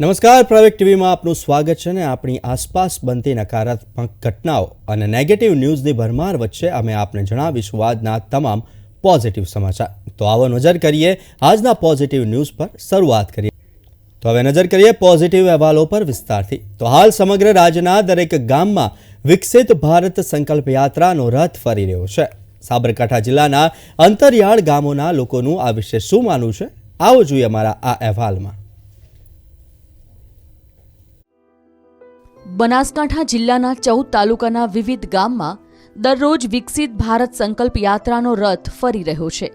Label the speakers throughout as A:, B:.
A: નમસ્કાર પ્રાઇવેટ ટીવીમાં આપનું સ્વાગત છે અને આપણી આસપાસ બનતી નકારાત્મક ઘટનાઓ અને નેગેટિવ ન્યૂઝની ભરમાર વચ્ચે અમે આપને જણાવીશું આજના તમામ પોઝિટિવ સમાચાર. તો આવો નજર કરીએ આજના પોઝિટિવ ન્યૂઝ પર શરૂઆત કરીએ. તો હવે નજર કરીએ પોઝિટિવ અહેવાલો પર વિસ્તારથી. તો હાલ સમગ્ર રાજ્યના દરેક ગામમાં વિકસિત ભારત સંકલ્પ યાત્રાનો રથ ફરી રહ્યો છે. સાબરકાંઠા જિલ્લાના અંતરિયાળ ગામોના લોકોનું આ વિશે શું માનવું છે? આવો જોઈએ અમારા આ અહેવાલમાં.
B: બનાસકાંઠા જિલ્લાના ચૌદ તાલુકાના વિવિધ ગામમાં દરરોજ વિકસિત ભારત સંકલ્પ યાત્રાનો રથ ફરી રહ્યો છે.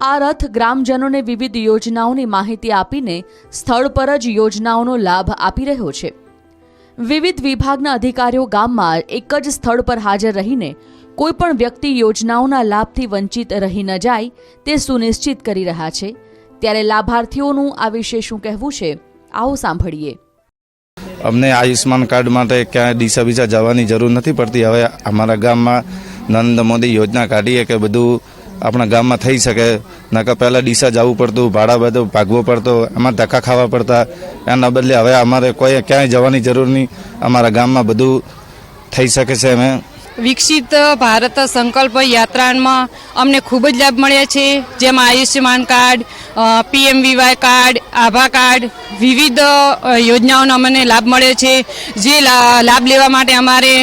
B: આ રથ ગ્રામજનોને વિવિધ યોજનાઓની માહિતી આપીને સ્થળ પર જ યોજનાઓનો લાભ આપી રહ્યો છે. વિવિધ વિભાગના અધિકારીઓ ગામમાં એક જ સ્થળ પર હાજર રહીને કોઈપણ વ્યક્તિ યોજનાઓના લાભથી વંચિત રહી ન જાય તે સુનિશ્ચિત કરી રહ્યા છે. ત્યારે લાભાર્થીઓનું આ વિશે શું કહેવું છે, આવો સાંભળીએ.
C: અમને આયુષ્માન કાર્ડ માટે ક્યાંય દિશા બીસા જવાની જરૂર નથી પડતી. હવે અમારા ગામમાં નરેન્દ્ર મોદી યોજના કાઢીએ કે બધું આપણા ગામમાં થઈ શકે. નકર પહેલાં ડીસા જવું પડતું, ભાડા બધું ભાગવો પડતો, એમાં ધક્કા ખાવા પડતા. એના બદલે હવે અમારે કોઈ ક્યાંય જવાની જરૂર નહીં. અમારા ગામમાં બધું થઈ શકે છે અમે
D: વિકસિત ભારત સંકલ્પ યાત્રામાં અમને ખૂબ જ લાભ મળ્યા છે. જેમાં આયુષ્યમાન કાર્ડ પીએમવીવાય કાર્ડ, આભા કાર્ડ, વિવિધ યોજનાઓનો અમને લાભ મળ્યો છે. જે લાભ લેવા માટે અમારે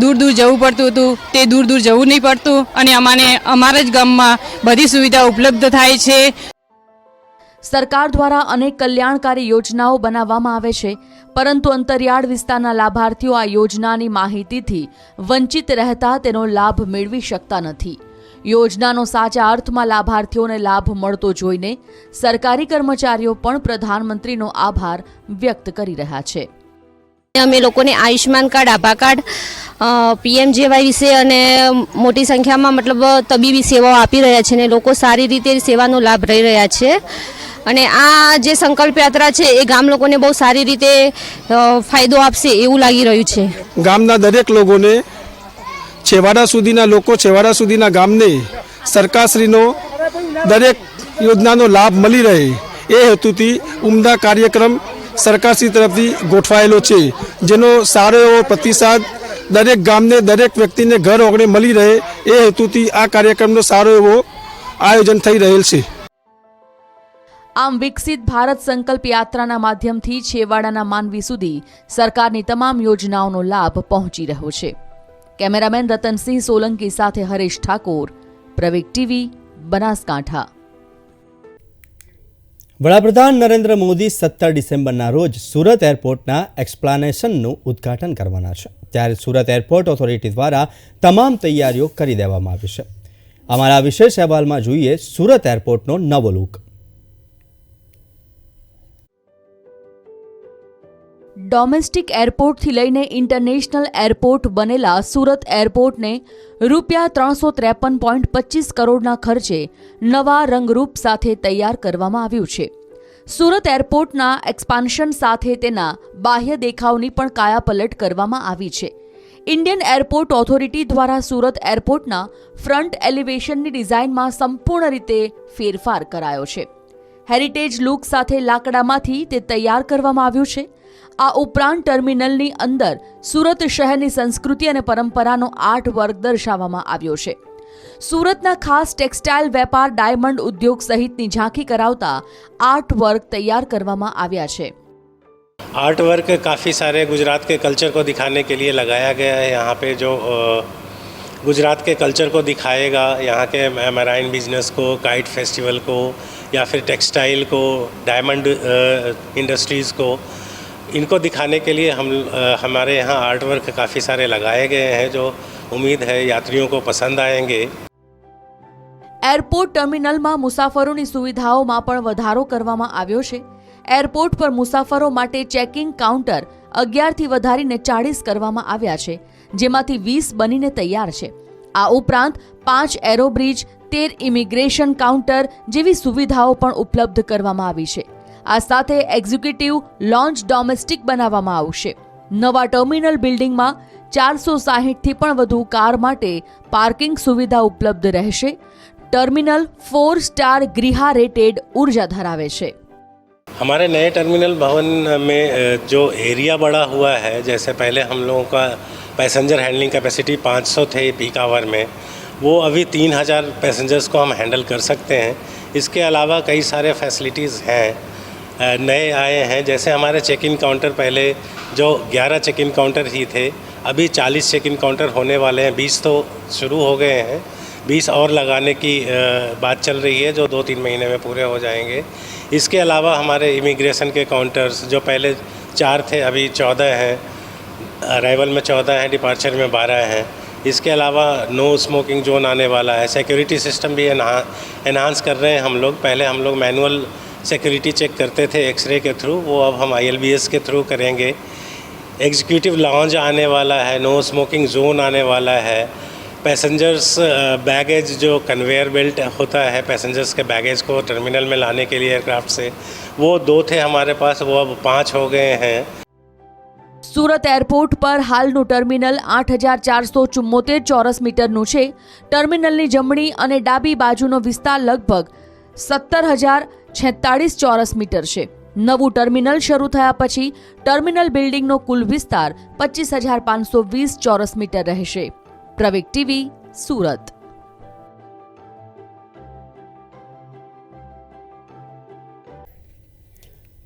D: દૂર દૂર જવું પડતું હતું. તે દૂર દૂર જવું નહીં પડતું અને અમારે અમારા જ ગામમાં બધી સુવિધા ઉપલબ્ધ થાય છે.
B: સરકાર દ્વારા અનેક કલ્યાણકારી યોજનાઓ બનાવવામાં આવે છે. પરંતુ અંતરિયાળ વિસ્તારના લાભાર્થીઓ આ યોજનાની માહિતીથી વંચિત રહેતા તેનો લાભ મેળવી શકતા નથી. યોજનાનો સાચા અર્થમાં લાભાર્થીઓને લાભ મળતો જોઈને સરકારી કર્મચારીઓ પણ પ્રધાનમંત્રીનો આભાર વ્યક્ત કરી રહ્યા છે.
E: અમે લોકોને આયુષ્યમાન કાર્ડ, આભા કાર્ડ પીએમજેવાય વિશે અને મોટી સંખ્યામાં મતલબ તબીબી સેવાઓ આપી રહ્યા છે અને લોકો સારી રીતે સેવાનો લાભ લઈ રહ્યા છે. અને આ જે સંકલ્પ યાત્રા છે, એ ગામ લોકોને બહુ સારી રીતે ફાયદો આપશે એવું લાગી રહ્યું છે.
F: ગામના દરેક લોકોને છેવાડા સુધીના લોકો, છેવાડા સુધીના ગામને સરકારશ્રીનો દરેક યોજનાનો લાભ મળી રહે એ હેતુથી ઉમદા કાર્યક્રમ સરકારશ્રી તરફથી ગોઠવાયેલો છે, જેનો સારો એવો પ્રતિસાદ દરેક ગામને, દરેક વ્યક્તિને ઘર ઓગણે મળી રહે એ હેતુથી આ કાર્યક્રમનો સારો એવો આયોજન થઈ રહેલ છે.
B: આમ વિકસિત ભારત સંકલ્પ યાત્રાના માધ્યમથી છેવાડાના માનવી સુધી સરકારની તમામ યોજનાઓનો લાભ પહોંચી રહ્યો છે. કેમેરામેન રતનસિંહ સોલંકી સાથે હરેશ ઠાકોર પ્રવેગ ટીવી, બનાસકાંઠા.
A: વડાપ્રધાન નરેન્દ્ર મોદી સત્તર ડિસેમ્બરના રોજ સુરત એરપોર્ટના એક્સપ્લાનેશનનું ઉદ્ઘાટન કરવાના છે. ત્યારે સુરત એરપોર્ટ ઓથોરિટી દ્વારા તમામ તૈયારીઓ કરી દેવામાં આવી છે. અમારા વિશેષ અહેવાલમાં જોઈએ સુરત એરપોર્ટનો નવો લુક.
B: ડોમેસ્ટિક એરપોર્ટથી લઈને ઇન્ટરનેશનલ એરપોર્ટ બનેલા સુરત એરપોર્ટને રૂપિયા ત્રણસો ત્રેપન પોઈન્ટ પચીસ કરોડના ખર્ચે નવા રંગરૂપ સાથે તૈયાર કરવામાં આવ્યું છે. સુરત એરપોર્ટના એક્સપાન્શન સાથે તેના બાહ્ય દેખાવની પણ કાયાપલટ કરવામાં આવી છે. ઇન્ડિયન એરપોર્ટ ઓથોરિટી દ્વારા સુરત એરપોર્ટના ફ્રન્ટ એલિવેશનની ડિઝાઇનમાં સંપૂર્ણ રીતે ફેરફાર કરાયો છે. હેરિટેજ લુક સાથે લાકડામાંથી તે તૈયાર કરવામાં આવ્યું છે. આ ઉપરાંત ટર્મિનલની અંદર સુરત શહેરની સંસ્કૃતિ અને પરંપરાનો આર્ટ વર્ક દર્શાવવામાં આવ્યો છે સુરતના ખાસ ટેક્સટાઇલ વેપાર ડાયમંડ ઉદ્યોગ સહિતની ઝાંખી કરાવતા આર્ટ વર્ક તૈયાર કરવામાં આવ્યા છે
G: आर्ट वर्क काफ़ी सारे गुजरात के कल्चर को दिखाने के लिए लगाया गया है यहाँ पे जो अ, गुजरात के कल्चर को दिखाएगा यहाँ के मैराइन बिजनेस को काइट फेस्टिवल को या फिर टेक्सटाइल को डायमंड इंडस्ट्रीज़ को इनको दिखाने के लिए हम अ, हमारे यहाँ आर्ट वर्क काफ़ी सारे लगाए गए हैं जो उम्मीद है यात्रियों को पसंद आएंगे
B: એરપોર્ટ ટર્મિનલમાં મુસાફરોની સુવિધાઓમાં પણ વધારો કરવામાં આવ્યો છે એરપોર્ટ પર મુસાફરો માટે ચેકિંગ કાઉન્ટર અગિયારથી વધારીને ચાળીસ કરવામાં આવ્યા છે જેમાંથી વીસ બનીને તૈયાર છે આ ઉપરાંત પાંચ એરોબ્રિજ તેર ઇમિગ્રેશન કાઉન્ટર જેવી સુવિધાઓ પણ ઉપલબ્ધ કરવામાં આવી છે આ સાથે એક્ઝિક્યુટિવ લોન્ચ ડોમેસ્ટિક બનાવવામાં આવશે નવા ટર્મિનલ બિલ્ડિંગમાં ચારસો સાહીઠથી પણ વધુ કાર માટે પાર્કિંગ સુવિધા ઉપલબ્ધ રહેશે ટર્મિનલ ફોર સ્ટાર ગ્રીહા રેટેડ ઉર્જા ધરાવે છે
G: हमारे नए टर्मिनल भवन में अ, जो एरिया बढ़ा हुआ है जैसे पहले हम लोगों का पैसेंजर हैंडलिंग कैपेसिटी 500 थे पीक आवर में वो अभी 3000 पैसेंजर्स को हम हैंडल कर सकते हैं इसके अलावा कई सारे फैसिलिटीज़ हैं अ, नए आए हैं। जैसे हमारे चेक इन काउंटर पहले जो 11 चेक इन काउंटर ही थे, अभी 40 चेक इन काउंटर होने वाले हैं। 20 तो शुरू हो गए हैं। 20 और लगाने की बात चल रही है जो दो तीन महीने में पूरे हो जाएँगे। इसके अलावा हमारे इमिग्रेशन के काउंटर्स जो पहले चार थे, अभी चौदह हैं। अराइवल में चौदह हैं डिपार्चर में बारह हैं। इसके अलावा नो स्मोकिंग जोन आने वाला है। सिक्योरिटी सिस्टम भी एनहांस कर रहे हैं हम लोग। पहले हम लोग मैनुअल सिक्योरिटी चेक करते थे एक्सरे के थ्रू वो अब हम आई के थ्रू करेंगे एग्जीक्यूटिव लॉन्ज आने वाला है नो स्मोकिंग जोन आने वाला है पैसेंजर्स बैगेज जो कन्वेयर बेल्ट होता है पैसेंजर्स के बैगेज को टर्मिनल में लाने के लिए एयरक्राफ्ट से वो दो थे हमारे पास वो अब पाँच हो गए हैं
B: સુરત એરપોર્ટ પર હાલનું ટર્મિનલ આઠ હજાર ચારસો ચુમ્મોતેર ચોરસ મીટરનું છે ટર્મિનલની જમણી અને ડાબી બાજુનો વિસ્તાર લગભગ સત્તર હજાર છેતાળીસ ચોરસ મીટર છે. નવું ટર્મિનલ શરૂ થયા પછી ટર્મિનલ બિલ્ડિંગનો કુલ વિસ્તાર પચીસ હજાર પાંચસો વીસ ચોરસ મીટર રહેશે. પ્રવેક ટીવી, સુરત.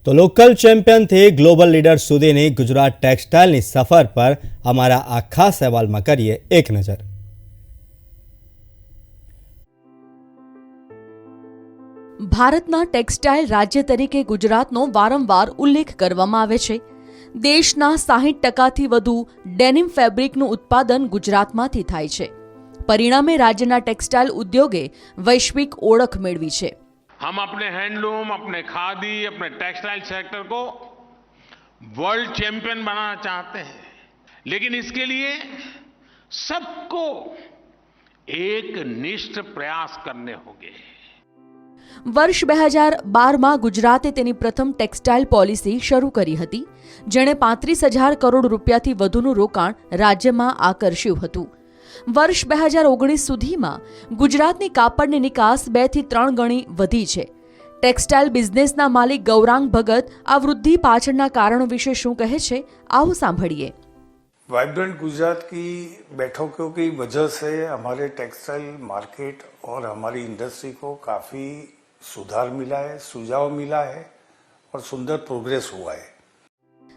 A: તો લોકલ ચેમ્પિયનથી ગ્લોબલ લીડર સુધીની ગુજરાત ટેક્સટાઇલની સફર પર અમારા આ ખાસ કરીએ એક નજર.
B: ભારતના ટેક્સટાઇલ રાજ્ય તરીકે ગુજરાતનો વારંવાર ઉલ્લેખ કરવામાં આવે છે દેશના સાહીઠ ટકાથી વધુ ડેનિમ ફેબ્રિકનું ઉત્પાદન ગુજરાતમાંથી થાય છે પરિણામે રાજ્યના ટેક્સટાઇલ ઉદ્યોગે વૈશ્વિક ઓળખ મેળવી છે
H: हम अपने हैंडलूम अपने खादी अपने टेक्सटाइल सेक्टर को वर्ल्ड चैंपियन बनाना चाहते हैं लेकिन इसके लिए सबको एक निष्ठ प्रयास करने होंगे
B: વર્ષ બે હજાર બારમાં ગુજરાતે તેની પ્રથમ ટેક્સટાઇલ પોલિસી શરૂ કરી હતી જેણે પાંત્રીસ હજાર કરોડ રૂપિયાથી વધુનું રોકાણ રાજ્યમાં આકર્ષ્યું હતું વર્ષ બે હજાર ઓગણીસ સુધીમાં ગુજરાતની કાપડની નિકાસ બે થી ત્રણ ગણી વધી છે ટેક્સટાઇલ બિઝનેસના માલિક ગૌરાંગ ભગત આ વૃદ્ધિ પાછળના કારણો વિશે શું કહે છે આવો સાંભળીએ
I: वाइब्रेंट गुजरात की बैठकों की वजह से हमारे टेक्सटाइल मार्केट और हमारी इंडस्ट्री को काफ़ी सुधार मिला है सुझाव मिला है और सुंदर प्रोग्रेस हुआ है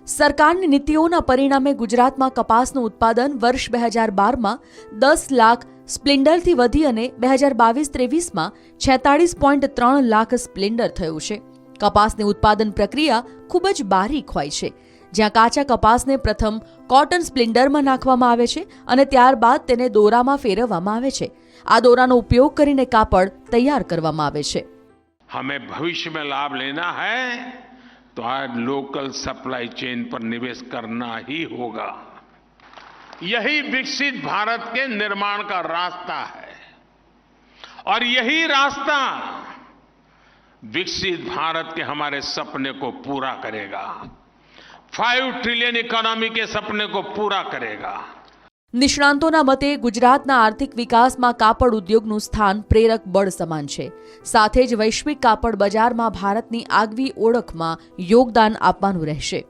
B: સરકારની નીતિઓના પરિણામે ગુજરાતમાં કપાસનું ઉત્પાદન વર્ષ બે હજાર બારમાં દસ લાખ સ્પ્લિન્ડરથી વધી અને બે હજાર બાવીસ ત્રેવીસમાં છેતાળીસ પોઈન્ટ ત્રણ લાખ સ્પ્લિન્ડર થયું છે કપાસની ઉત્પાદન પ્રક્રિયા ખૂબ જ બારીક હોય છે જ્યાં કાચા કપાસને પ્રથમ કોટન સ્પ્લિન્ડરમાં નાખવામાં આવે છે અને ત્યારબાદ તેને દોરામાં ફેરવવામાં આવે છે આ દોરાનો ઉપયોગ કરીને કાપડ તૈયાર કરવામાં આવે છે
H: हमें भविष्य में लाभ लेना है तो आज लोकल सप्लाई चेन पर निवेश करना ही होगा। यही विकसित भारत के निर्माण का रास्ता है। और यही रास्ता विकसित भारत के हमारे सपने को पूरा करेगा। फाइव ट्रिलियन इकोनॉमी के सपने को पूरा करेगा।
B: નિષ્ણાંતોના મતે ગુજરાતના આર્થિક વિકાસમાં કાપડ ઉદ્યોગનું સ્થાન પ્રેરક બળ સમાન છે. સાથે જ વૈશ્વિક કાપડ બજારમાં ભારતની આગવી ઓળખમાં યોગદાન આપવાનું રહેશે.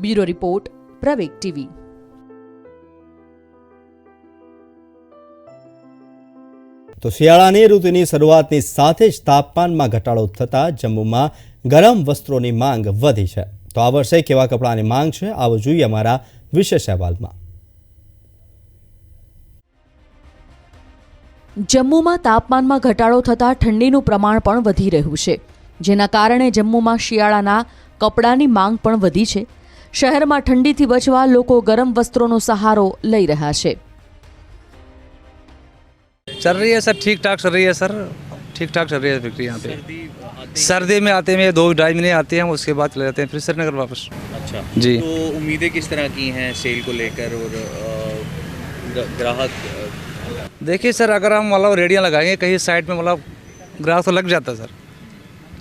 B: Bureau report, Praveg TV.
A: તો શિયાળાની ઋતુની શરૂઆતની સાથે જ તાપમાનમાં ઘટાડો થતાં જમ્મુમાં ગરમ વસ્ત્રોની માંગ વધી છે. તો આ વર્ષે કેવા કપડાની માંગ છે, આવો જોઈએ અમારા વિશેષ અહેવાલમાં.
B: જમ્મુમાં તાપમાનમાં ઘટાડો થતાં ઠંડીનું પ્રમાણ પણ વધી રહ્યું છે જેના કારણે જમ્મુમાં શિયાળાના કપડાની માંગ પણ વધી છે શહેરમાં ઠંડીથી બચવા લોકો ગરમ વસ્ત્રોનો સહારો લઈ રહ્યા છે
J: चल रही है सर ठीक ठाक चल रही है सर ठीक ठाक चल रही है बिक्री यहाँ पे सर्दी में आते में दो ढाई महीने आते हैं उसके बाद चले जाते हैं फिर श्रीनगर वापस
K: अच्छा
J: जी
K: तो उम्मीदें किस तरह की हैं सेल को लेकर और अ, ग- ग्राहक अ,
J: देखिए सर अगर हम मतलब रेडियाँ लगाएंगे कहीं साइड में मतलब ग्राहक तो लग जाता सर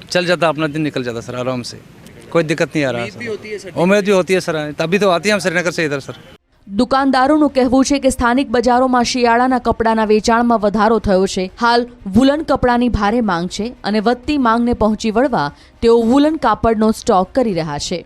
J: चल जाता अपना दिन निकल जाता सर आराम से कोई दिक्कत नहीं आ रहा
K: उम्मीद भी
J: सर
K: होती है सर
J: उम्मीद भी होती है सर तभी तो आती है हम श्रीनगर से इधर सर
B: દુકાનદારોનું કહેવું છે કે સ્થાનિક બજારોમાં શિયાળાના કપડાના વેચાણમાં વધારો થયો છે હાલ વુલન કપડાની ભારે માંગ છે અને વધતી માંગને પહોંચી વળવા તેઓ વુલન કાપડનો સ્ટોક કરી રહ્યા છે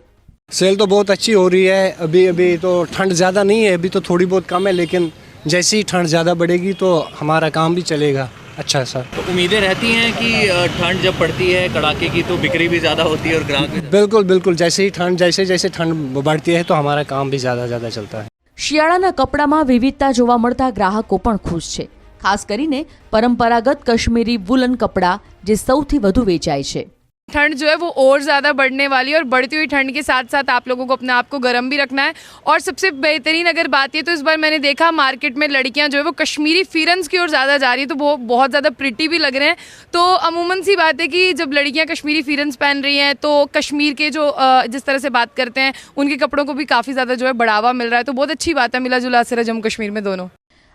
L: सेल तो बहुत अच्छी हो रही है अभी अभी तो ठंड ज़्यादा नहीं है अभी तो थोड़ी बहुत कम है लेकिन जैसे ही ठंड ज़्यादा बढ़ेगी तो हमारा काम भी चलेगा अच्छा सर
K: तो उम्मीदें रहती हैं कि अ, ठंड जब पड़ती है कड़ाके की तो बिक्री भी ज़्यादा होती है और ग्राहक भी
L: बिल्कुल बिल्कुल जैसे ही ठंड जैसे जैसे ठंड बढ़ती है तो हमारा काम भी ज़्यादा ज़्यादा चलता है
B: શિયાળાના કપડામાં વિવિધતા જોવા મળતા ગ્રાહકો પણ ખુશ છે ખાસ કરીને પરંપરાગત કશ્મીરી વુલન કપડાં જે સૌથી વધુ વેચાય છે
M: ठंड जो है वो और ज़्यादा बढ़ने वाली है और बढ़ती हुई ठंड के साथ साथ आप लोगों को अपने आप को गर्म भी रखना है और सबसे बेहतरीन अगर बात ये तो इस बार मैंने देखा मार्केट में लड़कियां जो है वो कश्मीरी फिरन्स की ओर ज़्यादा जा रही है तो वो बहुत ज़्यादा प्रिटी भी लग रहे हैं तो अमूमन सी बात है कि जब लड़कियां कश्मीरी फिरन्स पहन रही हैं तो कश्मीर के जो अ, जिस तरह से बात करते हैं उनके कपड़ों को भी काफ़ी ज़्यादा जो है बढ़ावा मिल रहा है तो बहुत अच्छी बात है मिला जुला असर है जम्मू कश्मीर में दोनों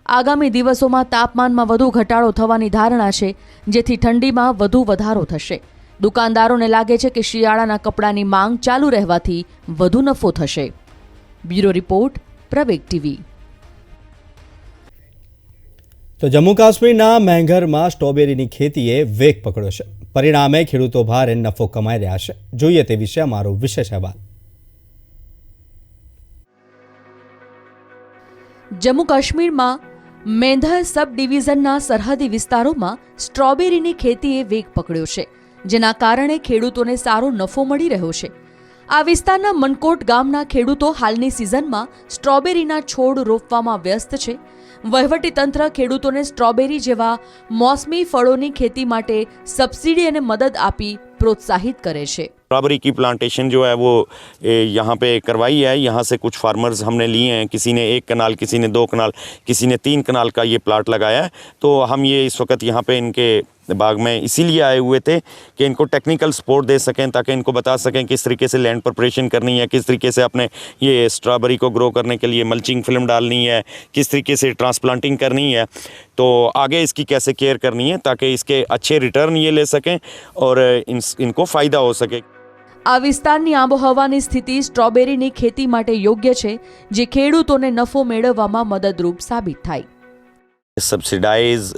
B: આગામી દિવસોમાં તાપમાનમાં વધુ ઘટાડો થવાની ધારણા છે જેથી ઠંડીમાં વધુ વધારો થશે દુકાનદારોને લાગે છે કે શિયાળાના કપડાની માંગ ચાલુ રહેવાથી વધુ નફો થશે. Bureau report Praveg TV.
A: તો જમ્મુ કાશ્મીરના મેંઘરમાં સ્ટ્રોબેરીની ખેતીએ વેગ પકડ્યો છે. પરિણામે ખેડૂતો ભારે નફો કમાઈ રહ્યા છે. જોઈએ તે વિશે અમારો વિશેષ અહેવાલ.
B: જમ્મુ કાશ્મીરમાં મેંધર સબ ડિવિઝનના સરહદી વિસ્તારોમાં સ્ટ્રોબેરીની ખેતીએ વેગ પકડ્યો છે. જેના કારણે ખેડૂતોને સારો નફો મળી રહ્યો છે આ વિસ્તારના મનકોટ ગામના ખેડૂતો હાલની સિઝનમાં સ્ટ્રોબેરીના છોડ રોપવામાં વ્યસ્ત છે વહીવટીતંત્ર ખેડૂતોને સ્ટ્રોબેરી જેવા મોસમી ફળોની ખેતી માટે સબસિડી અને મદદ આપી પ્રોત્સાહિત કરે છે
N: स्ट्रॉबेरी की प्लांटेशन जो है वो ए, यहाँ पे करवाई है यहाँ से कुछ फार्मर्स हमने लिए हैं किसी ने एक कनाल किसी ने दो कनाल किसी ने तीन कनाल का ये प्लाट लगाया है तो हम ये इस वक्त यहाँ पे इनके बाग में इसीलिए आए हुए थे कि इनको टेक्निकल सपोर्ट दे सकें ताकि इनको बता सकें किस तरीके से लैंड प्रिपरेशन करनी है किस तरीके से अपने ये स्ट्रॉबेरी को ग्रो करने के लिए मल्चिंग फिल्म डालनी है किस तरीके से ट्रांसप्लांटिंग करनी है तो आगे इसकी कैसे केयर करनी है ताकि इसके अच्छे रिटर्न ये ले सकें और इन इनको फ़ायदा हो सके
B: આ વિસ્તારની આબોહવાની સ્થિતિ સ્ટ્રોબેરીની ખેતી માટે યોગ્ય છે જે ખેડૂતોને નફો મેળવવામાં મદદરૂપ સાબિત થાય
N: सब्सिडाइज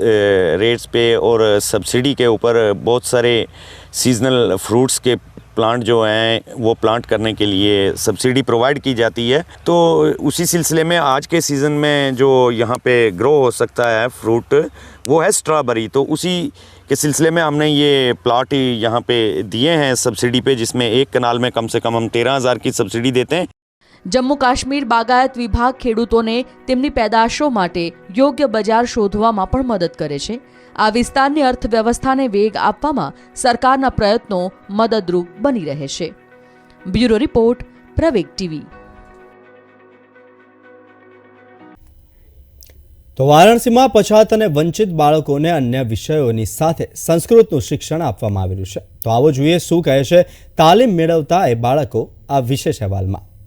N: रेट्स पे और सब्सिडी के ऊपर बहुत सारे सीजनल फ्रूट्स के प्लांट जो हैं, वो प्लांट करने के लिए सब्सिडी प्रोवाइड की जाती है। तो उसी सिलसिले में आज के सीज़न में जो यहाँ पे ग्रो हो सकता है फ्रूट वो है स्ट्रॉबेरी तो उसी के सिलसिले में हमने ये प्लाट यहाँ पे दिए हैं सब्सिडी पे, जिसमें एक कनाल में कम से कम हम तेरह हज़ार की सब्सिडी देते हैं।
B: જમ્મુ કાશ્મીર બાગાયત વિભાગ ખેડૂતોને તેમની પેદાશો માટે યોગ્ય બજાર શોધવામાં પણ મદદ કરે છે. આ વિસ્તારની અર્થવ્યવસ્થાને વેગ આપવામાં સરકારના પ્રયત્નો મદદરૂપ બની રહે છે. Bureau report, Praveg TV.
A: તો વારાણસીમાં પછાત અને વંચિત બાળકોને અન્ય વિષયોની સાથે સંસ્કૃતનું શિક્ષણ આપવામાં આવેલું છે. તો આવો જોઈએ શું કહે છે, તાલીમ મેળવતા એ બાળકો આ વિશેષ અહેવાલમાં.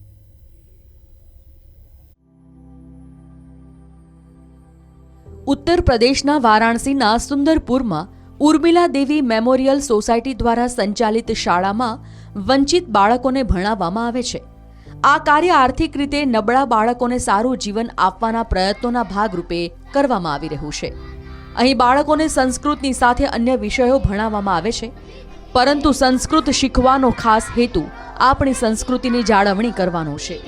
B: ઉત્તર પ્રદેશના વારાણસીના સુંદરપુરમાં ઉર્મિલા દેવી મેમોરિયલ સોસાયટી દ્વારા સંચાલિત શાળામાં વંચિત બાળકોને ભણાવવામાં આવે છે. આ કાર્ય આર્થિક રીતે નબળા બાળકોને સારું જીવન આપવાના પ્રયત્નોના ભાગરૂપે કરવામાં આવી રહ્યું છે. અહીં બાળકોને સંસ્કૃતની સાથે અન્ય વિષયો ભણાવવામાં આવે છે. પરંતુ સંસ્કૃત શીખવાનો ખાસ હેતુ આપણી સંસ્કૃતિની જાળવણી કરવાનો છે.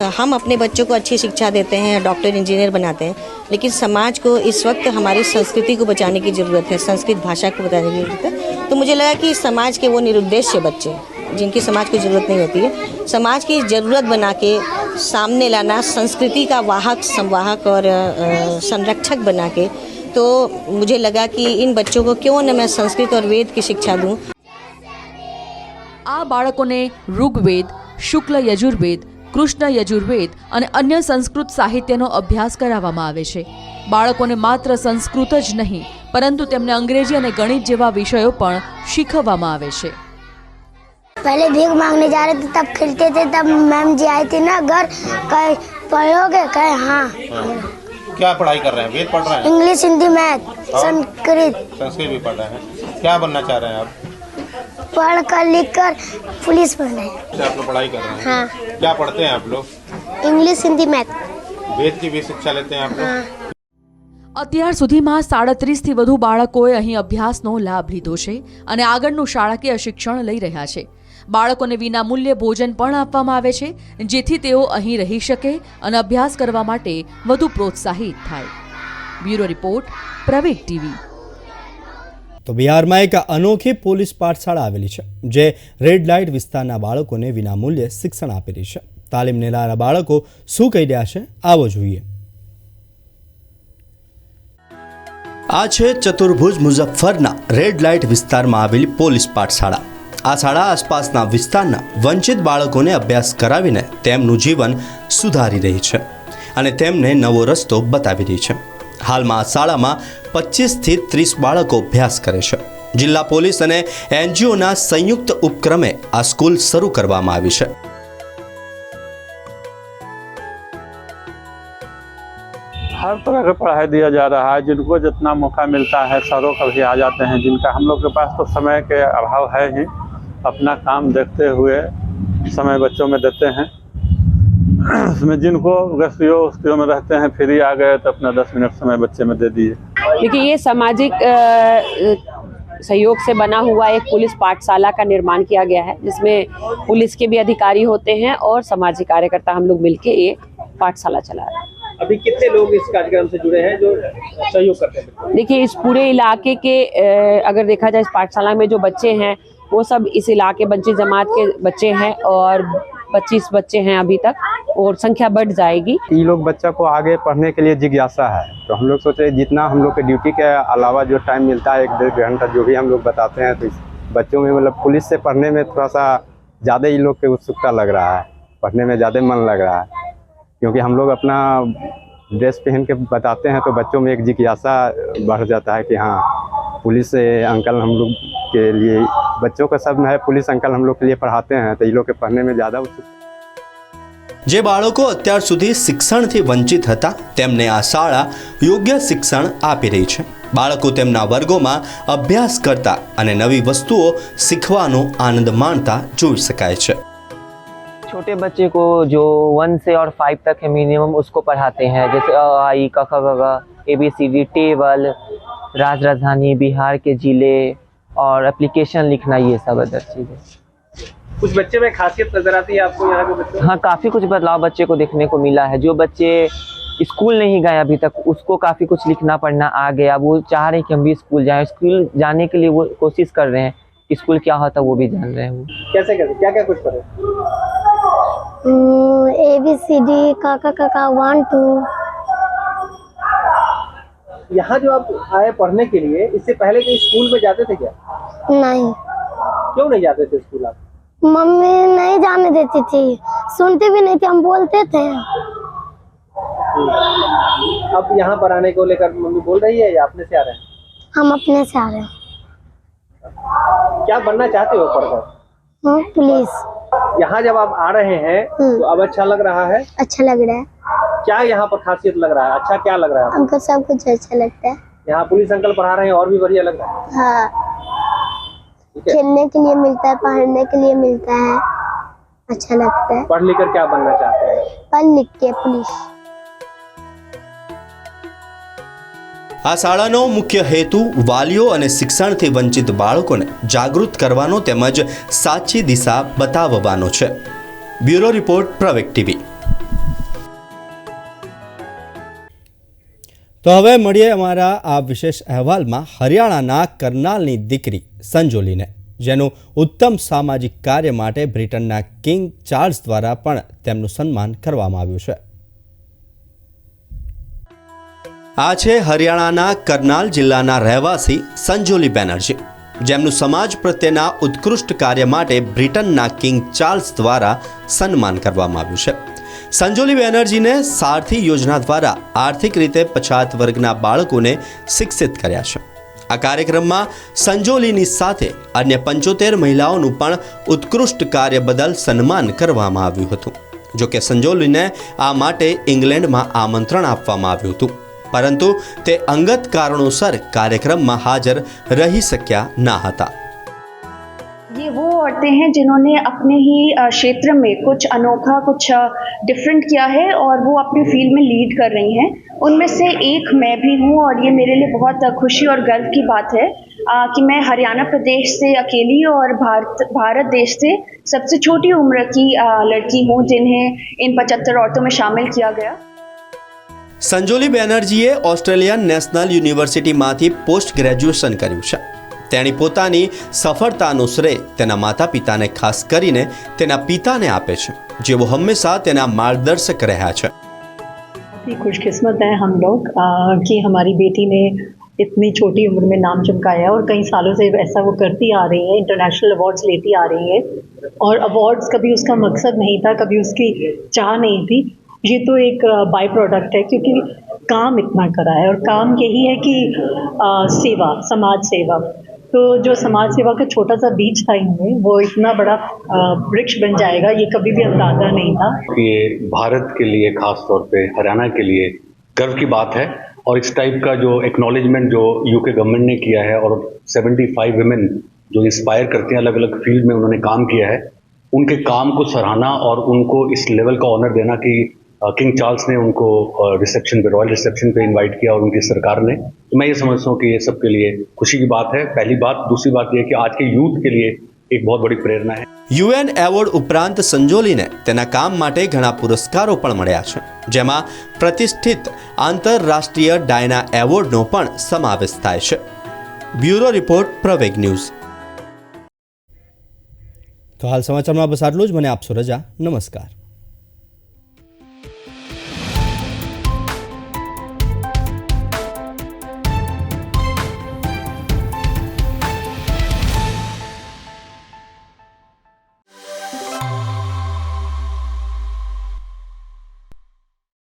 O: हम अपने बच्चों को अच्छी शिक्षा देते हैं डॉक्टर इंजीनियर बनाते हैं लेकिन समाज को इस वक्त हमारी संस्कृति को बचाने की ज़रूरत है संस्कृत भाषा को बचाने की ज़रूरत है तो मुझे लगा कि समाज के वो निरुद्देश्य बच्चे जिनकी समाज को ज़रूरत नहीं होती है समाज की ज़रूरत बना के सामने लाना संस्कृति का वाहक संवाहक और अ, संरक्षक बना के तो मुझे लगा कि इन बच्चों को क्यों न मैं संस्कृत और वेद की शिक्षा दूँ
B: આ બાળકોને ઋગ્વેદ શુક્લ યજુર્વેદ કૃષ્ણ યજુર્વેદ અને અન્ય સંસ્કૃત સાહિત્યનો અભ્યાસ કરાવવામાં આવે છે બાળકોને માત્ર સંસ્કૃત જ નહીં પરંતુ તેમને અંગ્રેજી અને ગણિત જેવા વિષયો પણ શીખવવામાં આવે છે
P: पहले भीख मांगने जा रहे थे तब खेलते थे तब मैम जी आई थी ना घर कहे पढ़ोगे कहे हाँ
Q: क्या पढ़ाई कर रहे हैं वेद पढ़ रहे हैं
P: इंग्लिश हिंदी मैथ
Q: और?
P: संस्कृत
Q: संस्कृत भी पढ़ रहे हैं क्या बनना चाह रहे हैं आप
P: पढ़ कर लिख कर पुलिस बन रहे हैं
Q: अच्छा, आप लोग पढ़ाई कर रहे हैं
P: हाँ
Q: क्या पढ़ते हैं आप लोग
P: इंग्लिश हिंदी मैथ
Q: वेद की भी शिक्षा लेते हैं आप लोग
P: हाँ
B: અત્યાર સુધીમાં સાડત્રીસથી વધુ બાળકોએ અહીં અભ્યાસનો લાભ લીધો છે અને આગળનું શાળાકીય શિક્ષણ લઈ રહ્યા છે બાળકોને વિનામૂલ્યે ભોજન પણ આપવામાં આવે છે જેથી તેઓ અહીં રહી શકે અને અભ્યાસ કરવા માટે વધુ પ્રોત્સાહિત થાય બ્યુરો રિપોર્ટ પ્રવેગ ટીવી
A: તો બિહારમાં એક અનોખી પોલીસ પાઠશાળા આવેલી છે, જે રેડ લાઇટ વિસ્તારના બાળકોને વિનામૂલ્યે શિક્ષણ આપી રહી છે. તાલીમ લેનારા બાળકો શું કહી રહ્યા છે, આવો જોઈએ. આ છે ચતુર્ભુજ મુઝફ્ફરના રેડ લાઇટ વિસ્તારમાં આવેલી પોલીસ પાઠશાળા. આ શાળા આસપાસના વિસ્તારના વંચિત બાળકોને અભ્યાસ કરાવીને તેમનું જીવન સુધારી રહી છે અને તેમને નવો રસ્તો બતાવી રહી છે. હાલમાં આ શાળામાં પચીસથી ત્રીસ બાળકો અભ્યાસ કરે છે જિલ્લા પોલીસ અને એનજીઓના સંયુક્ત ઉપક્રમે આ સ્કૂલ શરૂ કરવામાં આવી છે
R: हर तरह का पढ़ाई दिया जा रहा है जिनको जितना मौका मिलता है सरों का भी आ जाते हैं जिनका हम लोग के पास तो समय के अभाव है ही अपना काम देखते हुए समय बच्चों में देते हैं उसमें जिनको गस्तियों उस्तियों में रहते हैं फ्री आ गए तो अपना दस मिनट समय बच्चे में दे दिए।
S: देखिए ये सामाजिक सहयोग से बना हुआ एक पुलिस पाठशाला का निर्माण किया गया है जिसमें पुलिस के भी अधिकारी होते हैं और सामाजिक कार्यकर्ता हम लोग मिलके ये पाठशाला चला रहे हैं।
Q: अभी कितने लोग इस कार्यक्रम से जुड़े हैं जो सहयोग करते हैं?
S: देखिए इस पूरे इलाके के अगर देखा जाए इस पाठशाला में जो बच्चे हैं वो सब इस इलाके बच्चे जमात के बच्चे हैं और 25 बच्चे हैं अभी तक। और संख्या बढ़ जाएगी।
T: ये लोग बच्चा को आगे पढ़ने के लिए जिज्ञासा है। तो हम लोग सोच रहे जितना हम लोग के ड्यूटी के अलावा जो टाइम मिलता है, एक डेढ़ घंटा जो भी हम लोग बताते हैं तो बच्चों में मतलब पुलिस से पढ़ने में थोड़ा सा ज़्यादा ही लोग के उत्सुकता लग रहा है। पढ़ने में ज़्यादा मन लग रहा है। क्योंकि हम लोग अपना ड्रेस पहन के बताते हैं तो बच्चों में एक जिज्ञासा बढ़ जाता है कि हाँ पुलिस अंकल हम लोग के लिए, बच्चों का सब है, पुलिस अंकल हम लोग के लिए पढ़ाते हैं तो ये लोग के पढ़ने में ज़्यादा उत्सुक
A: જે બાળકો અત્યાર સુધી શિક્ષણથી વંચિત હતા તેમને આ શાળા યોગ્ય શિક્ષણ આપી રહી છે બાળકો તેમના વર્ગોમાં અભ્યાસ કરતા અને નવી વસ્તુઓ શીખવાનો આનંદ માણતા જોઈ શકાય છે
U: छोटे बच्चे को जो वन से और फाइव तक है मिनिमम उसको पढ़ाते हैं जैसे अ आई क ख ग घ A B C D table राज राजधानी बिहार के जिले और एप्लीकेशन लिखना ये सब अदर चीज़ें
Q: कुछ बच्चे में खासियत नज़र आती है आपको यहाँ के बच्चों
U: हाँ काफ़ी कुछ बदलाव बच्चे को देखने को मिला है। जो बच्चे स्कूल नहीं गए अभी तक उसको काफ़ी कुछ लिखना पढ़ना आ गया। वो चाह रहे हैं कि हम भी स्कूल जाएँ। स्कूल जाने के लिए वो कोशिश कर रहे हैं कि स्कूल क्या होता है वो भी जान रहे हैं। वो
Q: कैसे कैसे क्या क्या कुछ पढ़े?
P: ए बी सी डी का का का का वन टू।
Q: यहाँ जो आप आए पढ़ने के लिए इससे पहले कहीं स्कूल में जाते थे क्या?
P: नहीं।
Q: क्यों नहीं जाते थे स्कूल आप?
P: मम्मी नहीं जाने देती थी। सुनते भी नहीं थे हम बोलते थे।
Q: अब यहाँ पर आने को लेकर मम्मी बोल रही है या अपने से आ रहे हैं?
P: हम अपने से आ रहे हैं।
Q: क्या बनना चाहते हो पढ़कर
P: हाँ, पुलिस।
Q: यहाँ जब आप आ रहे हैं तो अब अच्छा लग रहा है?
P: अच्छा लग रहा है।
Q: क्या यहाँ पर खासियत लग रहा है? अच्छा क्या लग रहा है?
P: हमको सब कुछ अच्छा लगता है।
Q: यहाँ पुलिस अंकल पढ़ा रहे हैं और भी बढ़िया लग रहा हाँ।
P: है। खेलने के लिए मिलता है पढ़ने के लिए मिलता है अच्छा लगता है
Q: पढ़ लिख कर क्या बनना चाहते हैं
P: पढ़ लिख के पुलिस
A: આ શાળાનો મુખ્ય હેતુ વાલીઓ અને શિક્ષણથી વંચિત બાળકોને જાગૃત કરવાનો તેમજ સાચી દિશા બતાવવાનો છે બ્યુરો રિપોર્ટ પ્રવેક ટીવી તો હવે મળીએ અમારા આ વિશેષ અહેવાલમાં. હરિયાણાના કરનાલની દીકરી સંજોલીને, જેનું ઉત્તમ સામાજિક કાર્ય માટે બ્રિટનના કિંગ ચાર્લ્સ દ્વારા પણ તેમનું સન્માન કરવામાં આવ્યું છે. આ છે હરિયાણાના કરનાલ જિલ્લાના રહેવાસી સંજોલી બેનર્જી. જેમનું સમાજ પ્રત્યેના ઉત્કૃષ્ટ કાર્ય માટે બ્રિટનના કિંગ ચાર્લ્સ દ્વારા સન્માન કરવામાં આવ્યું છે. સંજોલી બેનર્જીને સારથી યોજના દ્વારા આર્થિક રીતે પછાત વર્ગના બાળકોને શિક્ષિત કર્યા છે. આ કાર્યક્રમમાં સંજોલીની સાથે અન્ય પંચોતેર મહિલાઓનું પણ ઉત્કૃષ્ટ કાર્ય બદલ સન્માન કરવામાં આવ્યું હતું. જોકે સંજોલીને આ માટે ઇંગ્લેન્ડમાં આમંત્રણ આપવામાં આવ્યું હતું. પરંતુ તે અંગત કારણોસર કાર્યક્રમમાં હાજર રહી શક્યા ના હતા.
V: ये वो
W: औरतें हैं जिन्होंने अपने ही अ, क्षेत्र में कुछ अनोखा कुछ डिफरेंट किया है और वो अपने फील्ड में लीड कर रही हैं उनमें से एक मैं भी हूँ और ये मेरे लिए बहुत खुशी और गर्व की बात है अ, कि मैं हरियाणा प्रदेश से अकेली और भारत भारत देश से सबसे छोटी उम्र की अ, लड़की हूँ जिन्हें इन पचहत्तर औरतों में शामिल किया गया
A: સંજોલી બેનર્જીએ ઓસ્ટ્રેલિયન નેશનલ યુનિવર્સિટીમાંથી પોસ્ટ ગ્રેજ્યુએશન કર્યું છે તેણી પોતાની સફળતાનું શ્રેય તેના માતા પિતાને ખાસ કરીને તેના પિતાને આપે છે જેઓ હંમેશા તેના માર્ગદર્શક રહ્યા છે
V: बहुत ही खुशकिस्मत हैं हम लोग अ, कि हमारी बेटी ने इतनी छोटी उम्र में नाम चमकाया और कई सालों से ऐसा वो करती आ रही है इंटरनेशनल अवार्ड्स लेती आ रही है और अवार्ड्स कभी उसका मकसद नहीं था कभी उसकी चाह नहीं थी ये तो एक बाय प्रोडक्ट है क्योंकि काम इतना करा है और काम यही है कि अ, सेवा समाज सेवा तो जो समाज सेवा का छोटा सा बीज था इनमें, वो इतना बड़ा वृक्ष बन जाएगा, ये कभी भी अंदाज़ा नहीं था।
X: ये भारत के लिए, खास तौर पे हरियाणा के लिए गर्व की बात है और इस टाइप का जो एक्नॉलेजमेंट जो यूके गवर्नमेंट ने किया है और 75 वुमेन जो इंस्पायर करते हैं अलग अलग फ़ील्ड में उन्होंने काम किया है, उनके काम को सराहना और उनको इस लेवल का ऑनर देना कि किंग चार्ल्स ने उनको रिसेप्शन पे रॉयल रिसेप्शन पे इनवाइट किया और उनकी सरकार ने तो मैं ये समझता हूँ कि ये सबके लिए खुशी की बात है पहली बात दूसरी बात ये है कि आज के यूथ के लिए एक बहुत बड़ी प्रेरणा है
A: યુએન એવોર્ડ ઉપરાંત સંજોલીને તેના કામ માટે ઘણા પુરસ્કારો પણ મળ્યા છે જેમાં પ્રતિષ્ઠિત આંતરરાષ્ટ્રીય ડાયના એવોર્ડનો પણ સમાવેશ થાય છે બ્યુરો રિપોર્ટ પ્રવેગ ન્યૂઝ તો હાલ સમાચારમાં બસ આટલું જ મને આપશો રજા નમસ્કાર